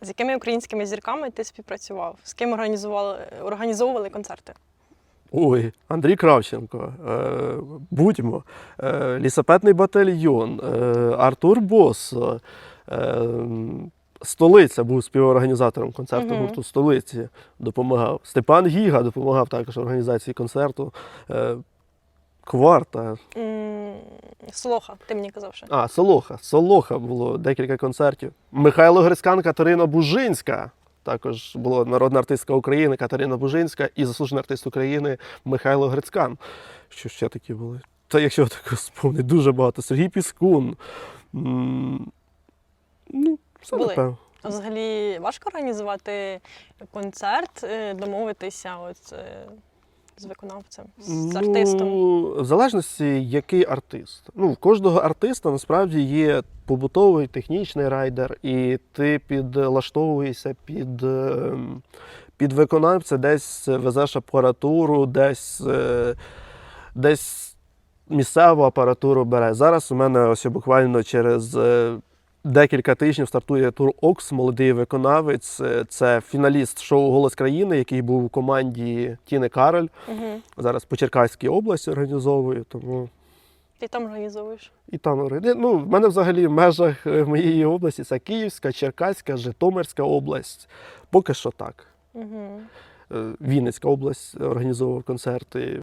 З якими українськими зірками ти співпрацював? З ким організували, організовували концерти? Ой, Андрій Кравченко, е, будьмо, е, лісопетний батальйон, е, Артур Босо, е, Столиця був співорганізатором концерту Мгм. гурту Столиці, допомагав. Степан Гіга допомагав також організації концерту. Кварта. М, Солоха, ти мені казав ще. А, Солоха. Солоха було декілька концертів. Михайло Грицькан, Катерина Бужинська. Також була народна артистка України Катерина Бужинська і заслужений артист України Михайло Грицькан. Що ще такі були? Та якщо так спомнити, дуже багато. Сергій Піскун. Ну, все Були. напевно. А Взагалі важко організувати концерт, е, домовитися от, е, з виконавцем, з артистом. Ну, в залежності, який артист. Ну, в кожного артиста насправді є побутовий технічний райдер, і ти підлаштовуєшся під, ем, під виконавця, десь везеш апаратуру, десь, е, десь місцеву апаратуру бере. Зараз у мене ось буквально через. Декілька тижнів стартує тур Окс, молодий виконавець. Е, Це фіналіст шоу Голос країни, який був у команді Тіни Кароль. Угу. Зараз по Черкаській області організовую, тому Ти там організовуєш. і там ну, в мене взагалі в межах е, моєї області це Київська, Черкаська, Житомирська область. Поки що так. Угу. Вінницька область організовував концерти.